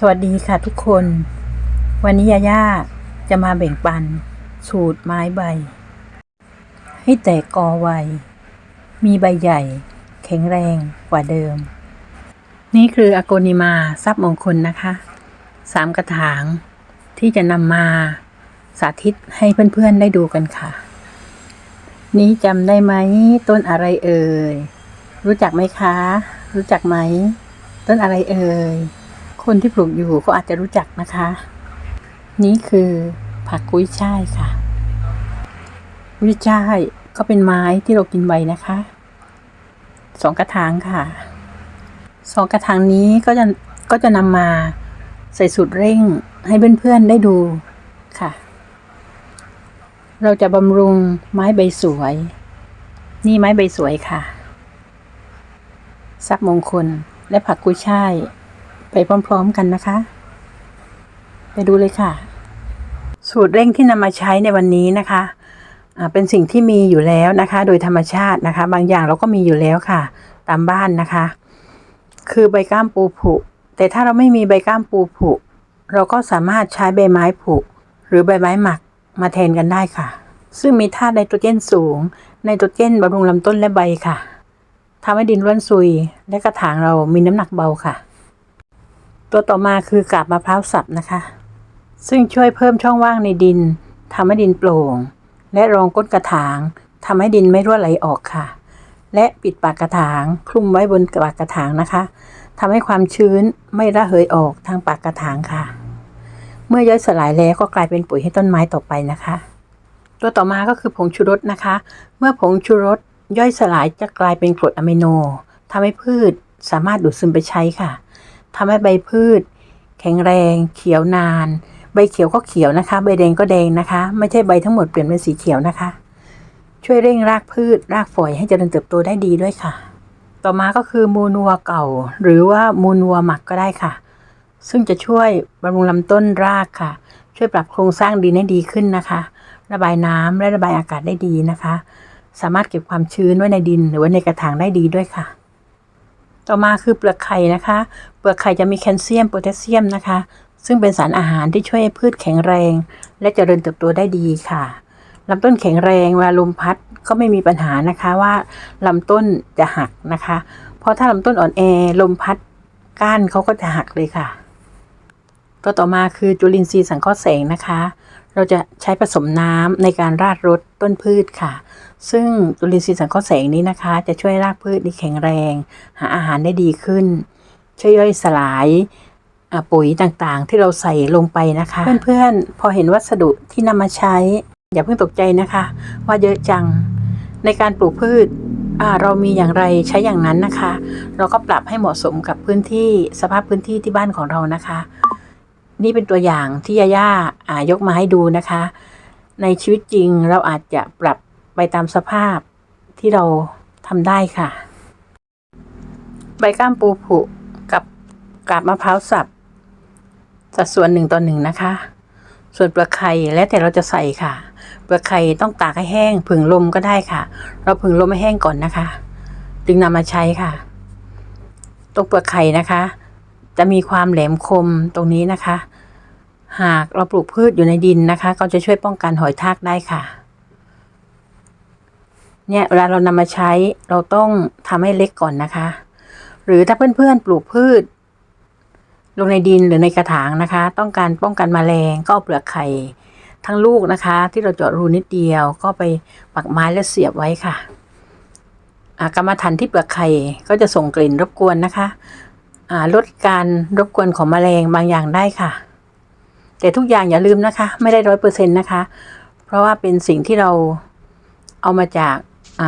สวัสดีค่ะทุกคน วันนี้ยาย่าจะมาแบ่งปัน สูตรไม้ใบ ให้แตกกอไว มีใบใหญ่ แข็งแรงกว่าเดิม นี่คืออโกนิมาทรัพย์มงคลนะคะสามกระถาง ที่จะนำมาสาธิตให้เพื่อนๆได้ดูกันค่ะ นี้จำได้ไหมต้นอะไรเอ่ย รู้จักไหมคะ รู้จักไหม ต้นอะไรเอ่ย คนที่ปลูกอยู่ก็อาจจะรู้จักนะคะ นี่คือผักกุ้ยช่ายค่ะกุ้ยช่ายก็เป็นไม้ที่เรากินใบนะคะสองกระถางค่ะสองกระถางนี้ก็จะก็จะนำมาใส่สูตรเร่งให้เพื่อนๆได้ดูค่ะ เราจะบำรุงไม้ใบสวย นี่ไม้ใบสวยค่ะทรัพย์มงคลและผักกุ้ยช่าย ไปพร้อม ๆ กันนะคะ ไปดูเลยค่ะ สูตรเร่งที่นำมาใช้ในวันนี้นะคะเป็นสิ่งที่มีอยู่แล้วนะคะ โดยธรรมชาตินะคะ บางอย่างเราก็มีอยู่แล้วค่ะ ตามบ้านนะคะ คือใบก้ามปูผุ แต่ถ้าเราไม่มีใบก้ามปูผุ เราก็สามารถใช้ใบไม้ผุ หรือใบไม้หมักมาแทนกันได้ค่ะ ซึ่งมีธาตุไนโตรเจนสูงไนโตรเจนบำรุงลำต้นและใบค่ะทำให้ดินร่วนซุย และกระถางเรามีน้ำหนักเบาค่ะ ตัวต่อมาคือกาบมะพร้าวสับนะคะ ซึ่งช่วยเพิ่มช่องว่างในดินทำให้ดินโปร่ง และรองก้นกระถางทำให้ดินไม่รั่วไหลออกค่ะ และปิดปากกระถางคลุมไว้บนปากกระถางนะคะทำให้ความชื้นไม่ระเหยออกทางปากกระถางค่ะ เมื่อย่อยสลายแล้วก็กลายเป็นปุ๋ยให้ต้นไม้ต่อไปนะคะ ตัวต่อมาก็คือผงชูรสนะคะ เมื่อผงชูรสย่อยสลายจะกลายเป็นกรดอะมิโนทำให้พืชสามารถดูดซึมไปใช้ค่ะ ทำให้ใบพืช แข็งแรง เขียวนาน ใบเขียวก็เขียวนะคะ ใบแดงก็แดงนะคะ ไม่ใช่ใบทั้งหมดเปลี่ยนเป็นสีเขียวนะคะ ช่วยเร่งรากพืช รากฝอยให้เจริญเติบโตได้ดีด้วยค่ะ ต่อมาก็คือมูนัวเก่า หรือว่ามูนัวหมักก็ได้ค่ะ ซึ่งจะช่วยบำรุงลำต้นรากค่ะ ช่วยปรับโครงสร้างดินให้ดีขึ้นนะคะ ระบายน้ำและระบายอากาศได้ดีนะคะ สามารถเก็บความชื้นไว้ในดินหรือว่าในกระถางได้ดีด้วยค่ะ ต่อมาคือเปลือกไข่นะคะ เปลือกไข่จะมีแคลเซียมโพแทสเซียมนะคะ ซึ่งเป็นสารอาหารที่ช่วยให้พืชแข็งแรง และเจริญเติบโตได้ดีค่ะลำต้นแข็งแรงเวลาลมพัดก็ไม่มีปัญหานะคะว่าลำต้นจะหักนะคะ เพราะถ้าลำต้นอ่อนแอลมพัดก้านเขาก็จะหักเลยค่ะตัวต่อมาคือจุลินทรีย์สังเคราะห์แสงนะคะ เราจะใช้ผสมน้ำในการราดรดต้นพืชค่ะ ซึ่งจุลินทรีย์สังเคราะห์แสงนี้นะคะ จะช่วยรากพืชนี้แข็งแรง หาอาหารได้ดีขึ้น ช่วยย่อยสลายปุ๋ยต่างๆ ที่เราใส่ลงไปนะคะ เพื่อนๆ พอเห็นวัสดุที่นำมาใช้ อย่าเพิ่งตกใจนะคะ ว่าเยอะจังในการปลูกพืชเรามีอย่างไรใช้อย่างนั้นนะคะ เราก็ปรับให้เหมาะสมกับพื้นที่สภาพพื้นที่ที่บ้านของเรานะคะ นี่เป็นตัวอย่างที่ยาย่าอายกมาให้ดูนะคะ ในชีวิตจริงเราอาจจะปรับไปตามสภาพที่เราทำได้ค่ะ ใบก้ามปูผุกับกาบมะพร้าวสับสัดส่วนหนึ่งต่อหนึ่งนะคะ ส่วนเปลือกไข่แล้วแต่เราจะใส่ค่ะ เปลือกไข่ต้องตากให้แห้งผึ่งลมก็ได้ค่ะ เราผึ่งลมให้แห้งก่อนนะคะ จึงนำมาใช้ค่ะ ตรงเปลือกไข่นะคะ จะมีความแหลมคมตรงนี้นะคะ หากเราปลูกพืชอยู่ในดินนะคะ ก็จะช่วยป้องกันหอยทากได้ค่ะ เนี่ยเวลาเรานำมาใช้เราต้องทำให้เล็กก่อนนะคะ หรือถ้าเพื่อนๆปลูกพืช ลงในดินหรือในกระถางนะคะ ต้องการป้องกันแมลงก็เปลือกไข่ทั้งลูกนะคะ ที่เราเจาะรูนิดเดียวก็ไปปักไม้และเสียบไว้ค่ะอากรรมฐานที่เปลือกไข่ก็จะส่งกลิ่นรบกวนนะคะ ลดการรบกวนของแมลงบางอย่างได้ค่ะ แต่ทุกอย่างอย่าลืมนะคะ ไม่ได้ร้อยเปอร์เซ็นต์นะคะ เพราะว่าเป็นสิ่งที่เราเอามาจาก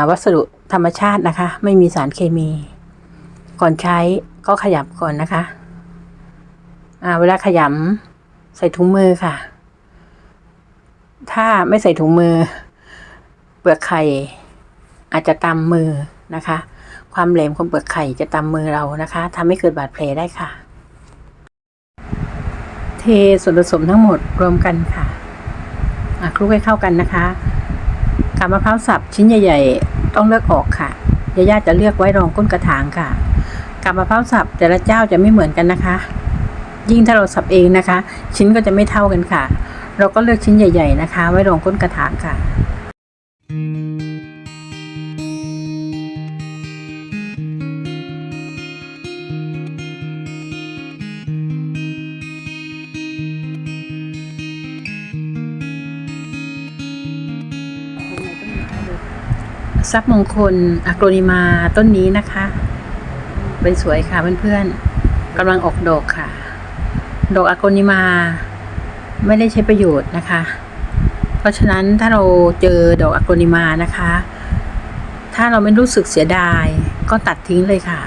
าวัสดุธรรมชาตินะคะ ไม่มีสารเคมี ก่อนใช้ก็ขยับก่อนนะคะเวลาขยำใส่ถุงมือค่ะ ถ้าไม่ใส่ถุงมือ เปลือกไข่อาจจะตำมือนะคะ ความแหลมของเปลือกไข่จะตำมือเรานะคะทำให้เกิดบาดแผลได้ค่ะ เทส่วนผสมทั้งหมดรวมกันค่ะคลุกให้เข้ากันนะคะกามะพร้าวสับชิ้นใหญ่ ๆ ต้องเลือกออกค่ะยาย่าจะเลือกไว้รองก้นกระถางค่ะกามะพร้าวสับแต่ละเจ้าจะไม่เหมือนกันนะคะ ยิ่งถ้าเราสับเองนะคะ ชิ้นก็จะไม่เท่ากันค่ะ เราก็เลือกชิ้นใหญ่ ๆ นะคะ ไว้รองก้นกระถางค่ะ ทรัพย์มงคลอะโกรนิมาต้นนี้นะคะ เป็นสวยค่ะเพื่อนๆกำลังออกดอกค่ะ ดอกอะโกรนิมาไม่ได้ใช้ประโยชน์นะคะ เพราะฉะนั้นถ้าเราเจอดอกอะโกรนิมานะคะ ถ้าเราไม่รู้สึกเสียดายก็ตัดทิ้งเลยค่ะ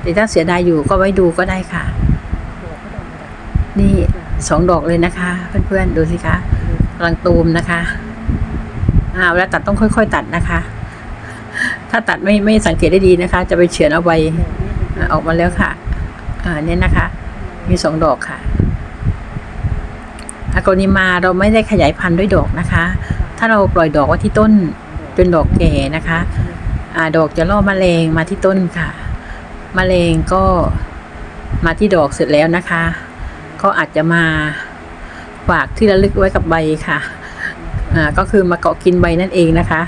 แต่ถ้าเสียดายอยู่ก็ไว้ดูก็ได้ค่ะ นี่สองดอกเลยนะคะ เพื่อนๆดูสิคะกำลังตูมนะคะอ่าเวลาตัดต้องค่อย ๆ ตัดนะคะ ถ้าตัดไม่ไม่สังเกตได้ดีนะคะ จะไปเฉือนเอาใบออกมาแล้วค่ะ อ่าเนี่ยนะคะ มีสองดอกค่ะอากนิมาเราไม่ได้ขยายพันธุ์ด้วยดอกนะคะ ถ้าเราปล่อยดอกไว้ที่ต้นจนดอกแก่นะคะอ่าดอกจะล่อแมลงมาที่ต้นค่ะแมลงก็มาที่ดอกเสร็จแล้วนะคะเขาอาจจะมาฝากที่ระลึกไว้กับใบค่ะ อ่า ก็คือมาเกาะกินใบนั่นเองนะคะ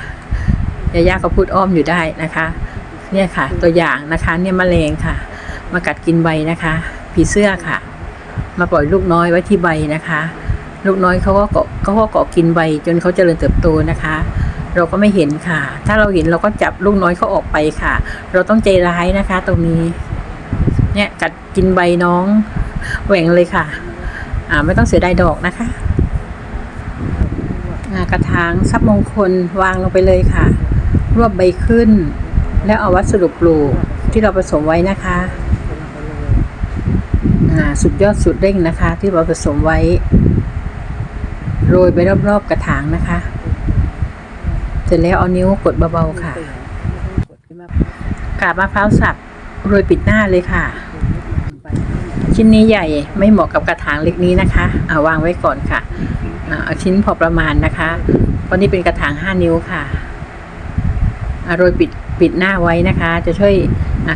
ยาย่าก็พูดอ้อมอยู่ได้นะคะ เนี่ยค่ะ ตัวอย่างนะคะเนี่ยมะแมลงค่ะ มากัดกินใบนะคะ ผีเสื้อค่ะ มาปล่อยลูกน้อยไว้ที่ใบนะคะ ลูกน้อยเขาก็เกาะเขาก็เกาะกินใบ จนเขาเจริญเติบโตนะคะ เราก็ไม่เห็นค่ะ ถ้าเราเห็นเราก็จับลูกน้อยเขาออกไปค่ะ เราต้องใจร้ายนะคะ ตรงนี้ เนี่ยกัดกินใบน้องแหว่งเลยค่ะ อ่าไม่ต้องเสียดายดอกนะคะอ่ากระถางซับมงคลวางลงไปเลยค่ะ รวบใบขึ้น แล้วเอาวัสดุปลูกที่เราผสมไว้นะคะอ่าสุดยอดสุดเร่งนะคะ ที่เราผสมไว้ โรยไปรอบๆกระถางนะคะ เสร็จแล้วเอานิ้วกดเบาๆค่ะกาบมะพร้าวสับโรยปิดหน้าเลยค่ะ ชิ้นนี้ใหญ่ไม่เหมาะกับกระถางเล็กนี้นะคะเอาวางไว้ก่อนค่ะเอาชิ้นพอประมาณนะคะเพราะนี่เป็นกระถางห้านิ้วค่ะ โรยปิดปิดหน้าไว้นะคะ จะช่วย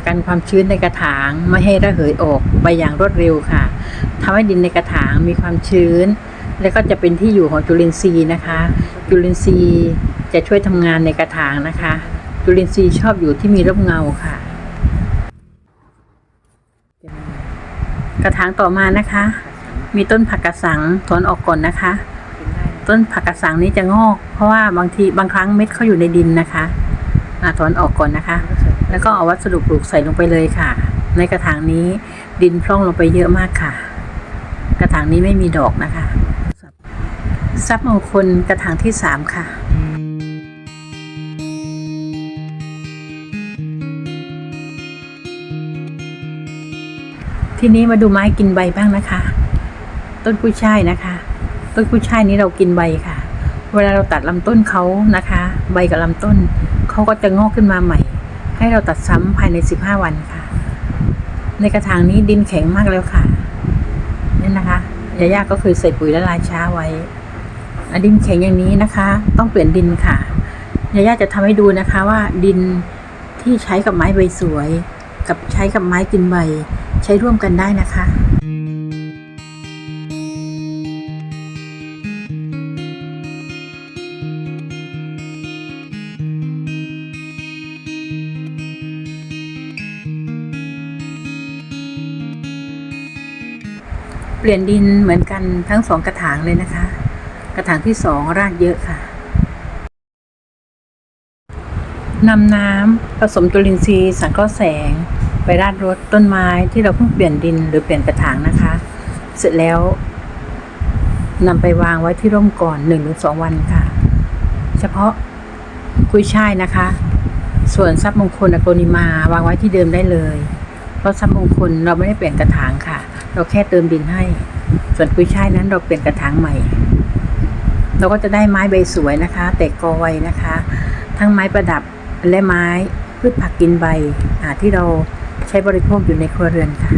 กันความชื้นในกระถางไม่ให้ระเหยออกไปอย่างรวดเร็วค่ะทำให้ดินในกระถางมีความชื้น แล้วก็จะเป็นที่อยู่ของจุลินทรีย์นะคะ จุลินทรีย์จะช่วยทำงานในกระถางนะคะ จุลินทรีย์ชอบอยู่ที่มีร่มเงาค่ะ กระถางต่อมานะคะ มีต้นผักกระสังถอนออกก่อนนะคะ ต้นผักกระสังนี้จะงอก เพราะว่าบางทีบางครั้งเม็ดเขาอยู่ในดินนะคะ อาถอนออกก่อนนะคะ แล้วก็เอาวัสดุปลูกใส่ลงไปเลยค่ะ ในกระถางนี้ดินพร่องลงไปเยอะมากค่ะ กระถางนี้ไม่มีดอกนะคะทรัพย์มงคลกระถางที่สามค่ะทีนี้มาดูไม้กินใบบ้างนะคะ ต้นกุ้ยช่ายนะคะ ต้นกุ้ยช่ายนี้เรากินใบค่ะ เวลาเราตัดลำต้นเขานะคะ ใบกับลำต้น เขาก็จะงอกขึ้นมาใหม่ ให้เราตัดซ้ำภายในสิบห้าวันค่ะ ในกระถางนี้ดินแข็งมากแล้วค่ะนี่นะคะยาย่าก็เคยใส่ปุ๋ยละลายช้าไว้อะดินแข็งอย่างนี้นะคะ ต้องเปลี่ยนดินค่ะยาย่าจะทำให้ดูนะคะว่าดินที่ใช้กับไม้ใบสวย กับใช้กับไม้กินใบ ใช้ร่วมกันได้นะคะ เปลี่ยนดินเหมือนกันทั้งสองกระถางเลยนะคะ กระถางที่สองรากเยอะค่ะนำน้ำผสมจุลินทรีย์สังเคราะห์แสง ไปราดรดต้นไม้ที่เราเพิ่งเปลี่ยนดินหรือเปลี่ยนกระถางนะคะ เสร็จแล้วนำไปวางไว้ที่ร่มก่อนหนึ่งหรือสองวันค่ะ เฉพาะกุยช่ายนะคะ ส่วนทรัพย์มงคลอโกนิมาวางไว้ที่เดิมได้เลย เพราะทรัพย์มงคลเราไม่ได้เปลี่ยนกระถางค่ะ เราแค่เติมดินให้ ส่วนกุยช่ายนั้นเราเปลี่ยนกระถางใหม่ เราก็จะได้ไม้ใบสวยนะคะ แต่กอไวนะคะ ทั้งไม้ประดับและไม้พืชผักกินใบที่เราใช้บริโภคอยู่ในครัวเรือนค่ะ